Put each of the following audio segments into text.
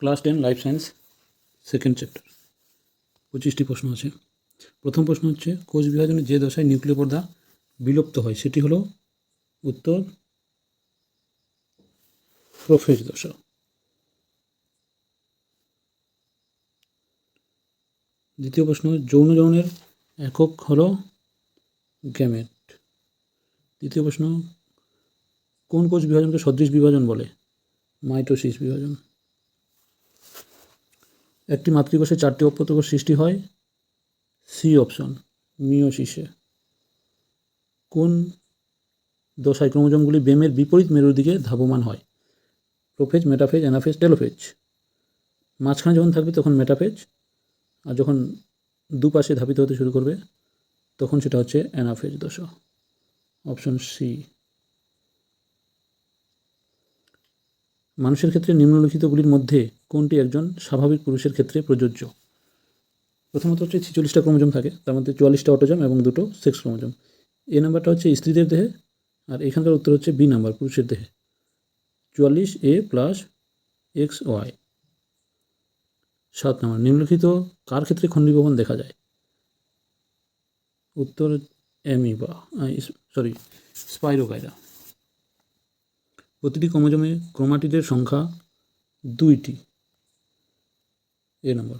Class ten life science second chapter পঁচিশটি প্রশ্ন আছে। প্রথম প্রশ্ন হচ্ছে, কোষ বিভাজনে যে দশায় নিউক্লিয় পর্দা বিলুপ্ত হয়, সেটি হলো উত্তর প্রোফেজ দশা। দ্বিতীয় প্রশ্ন, যৌন যৌনের একক হলো গ্যামেট। তৃতীয় প্রশ্ন, কোন কোষ বিভাজনকে সদৃশ বিভাজন বলে? মাইটোসিস বিভাজন। একটি মাতৃকোষে চারটি অপ্রত্যকোষ সৃষ্টি হয়। সি অপশন মিওসিসে কোন দশায় ক্রোমোজোমগুলি বেমের বিপরীত মেরুর দিকে ধাবমান হয়? Prophase, metaphase, anaphase, telophase. মাঝখানে যখন থাকবে তখন মেটাফেজ, আর যখন দুপাশে ধাবিত হতে শুরু করবে তখন সেটা হচ্ছে অ্যানাফেজ দশা। অপশন সি মানুষের ক্ষেত্রে নিম্নলিখিতগুলির মধ্যে কোনটি একজন স্বাভাবিক পুরুষের ক্ষেত্রে প্রযোজ্য? প্রথমত হচ্ছে ছিচল্লিশটা ক্রোমোজোম থাকে, তার মধ্যে চুয়াল্লিশটা অটোজম এবং দুটো সেক্স ক্রোমোজোম। এ নাম্বারটা হচ্ছে স্ত্রীদের দেহে আর এখানকার উত্তর হচ্ছে বি নাম্বার, পুরুষের দেহে। চুয়াল্লিশ এ প্লাস এক্স ওয়াই। সাত নম্বর, নিম্নলিখিত কার ক্ষেত্রে খণ্ডীভবন দেখা যায়? উত্তর অ্যামিবা সরি স্পাইরোকাইরা প্রতিটি ক্রোমোজোমে ক্রোমাটিডের সংখ্যা দুইটি। এ নম্বর।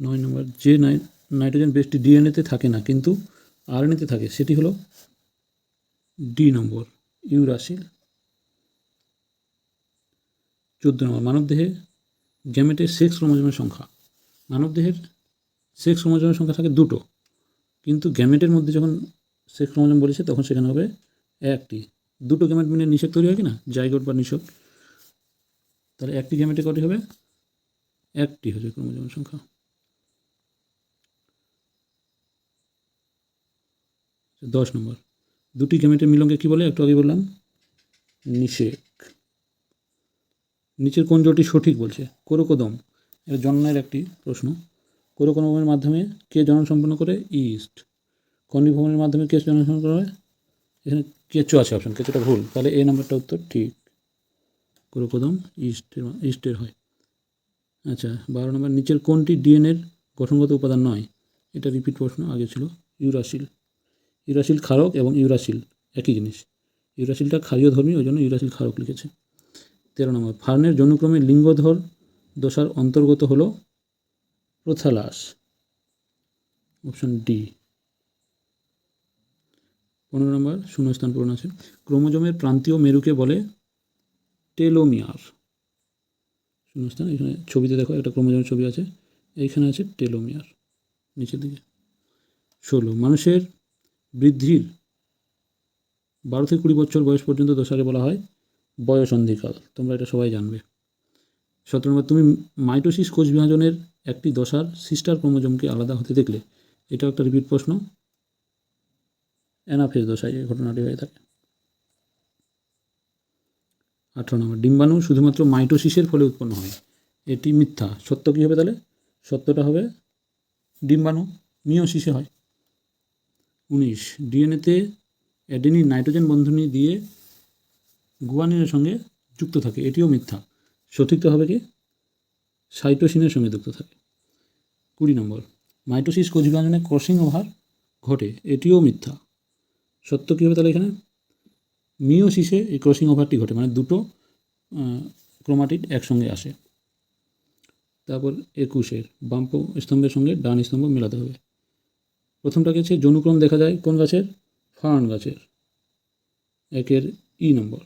নয় নম্বর, যে নাই, নাইট্রোজেন বেসটি ডিএনএতে থাকে না, কিন্তু আরএনএতে থাকে, সেটি হলো ডি নম্বর ইউরাসিল চোদ্দ নম্বর, মানবদেহে গ্যামেটের সেক্স ক্রোমোজোমের সংখ্যা। মানবদেহের সেক্স ক্রোমোজোমের সংখ্যা থাকে দুটো, কিন্তু গ্যামেটের মধ্যে যখন সেক্স ক্রোমোজোম বলেছে, তখন সেখানে হবে একটি। দুটো গ্যামেট মিলে নিষেক তৈরি হয় কি না? জাইগোট বা নিষেক তাহলে একটি গ্যামেটে কটি হবে? একটি হচ্ছে ক্রোমোজোমের সংখ্যা। দশ নম্বর। দুটি গ্যামেটের মিলনকে কী বলে? একটু আগে বললাম। নিষেক নিচের কোন জোটি সঠিক বলছে? কোরোকোদম। এটা জন্মের একটি প্রশ্ন। কোরোকোদমের মাধ্যমে কে জনন সম্পন্ন করে? ইস্ট। কর্ণিভবনের মাধ্যমে কে জনন সম্পন্ন করে? এখানে কেঁচো আছে অপশন কেঁচোটা ভুল, তাহলে এই নাম্বারটা উত্তর ঠিক। কোরোকোদম ইস্টের ইস্টের হয়। আচ্ছা বারো নম্বর, নিচের কোনটি ডিএনএর গঠনগত উপাদান নয়? এটা রিপিট প্রশ্ন, আগে ছিল ইউরাসিল। ইউরাসিল ক্ষারক এবং ইউরাসিল, একই জিনিস। ইউরাসিলটা ক্ষারীয় ধর্মী, ওই জন্য ইউরাসিল ক্ষারক লিখেছে। তেরো নম্বর, ফার্নের জনুক্রমে লিঙ্গধর দশার অন্তর্গত হলো প্রথালাস। অপশন ডি পনেরো নম্বর শূন্যস্থান পূরণ আছে। ক্রোমোজোমের প্রান্তীয় মেরুকে বলে টেলোমিয়ার। শূন্যস্থান, এখানে ছবিতে দেখো, একটা ক্রোমোজোমের ছবি আছে, এইখানে আছে টেলোমিয়ার, নিচের দিকে। ষোলো, মানুষের বৃদ্ধির বারো থেকে কুড়ি বছর বয়স পর্যন্ত দশাকে বলা হয় বয়স অন্ধিকাল তোমরা এটা সবাই জানবে। সতেরো নম্বর, তুমি মাইটোসিস কোষ বিভাজনের একটি দশার সিস্টার ক্রোমোজোমকে আলাদা হতে দেখলে, এটাও একটা রিপিট প্রশ্ন। অ্যানাফেজ দশায় এই ঘটনাটি হয়ে থাকে। আঠারো নম্বর, ডিম্বাণু শুধুমাত্র মাইটোসিসের ফলে উৎপন্ন হয়। এটি মিথ্যা। সত্য কী হবে তাহলে? সত্যটা হবে ডিম্বাণু মিওসিসে হয়। উনিশ, ডিএনএতে অ্যাডেনিন নাইট্রোজেন বন্ধনী দিয়ে গুয়ানিনের সঙ্গে যুক্ত থাকে। এটিও মিথ্যা। সঠিকটা হবে কি? সাইটোসিনের সঙ্গে যুক্ত থাকে। কুড়ি নম্বর, মাইটোসিস কোষ বিভাজনে ক্রসিং ওভার ঘটে। এটিও মিথ্যা। সত্য কী হবে তাহলে এখানে? মিওসিসে এই ক্রসিং ওভারটি ঘটে মানে দুটো ক্রোমাটিড একসঙ্গে আসে। তারপর একুশের বাম স্তম্ভের সঙ্গে ডান স্তম্ভ মেলাতে হবে। প্রথমটাকে হচ্ছে যৌনুক্রম দেখা যায়, কোন গাছের? ফার্ন গাছের। একের ই নম্বর।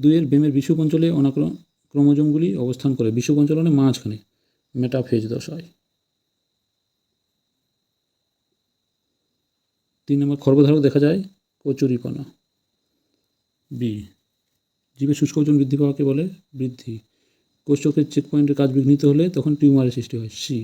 দুইয়ের বেমের বিষুব অঞ্চলে অনাক্রম ক্রোমোজোমগুলি অবস্থান করে বিষুব অঞ্চলে মাঝখানে মেটাফেজ দশায়। তিন নম্বর খর্বধারক দেখা যায় কচুরিপানা। বি, জীবের শুষ্ক ওজন বৃদ্ধি পাওয়াকে বলে বৃদ্ধি। কোষচক্রের চেক পয়েন্টের কাজ বিঘ্নিত হলে তখন টিউমারের সৃষ্টি হয়। সি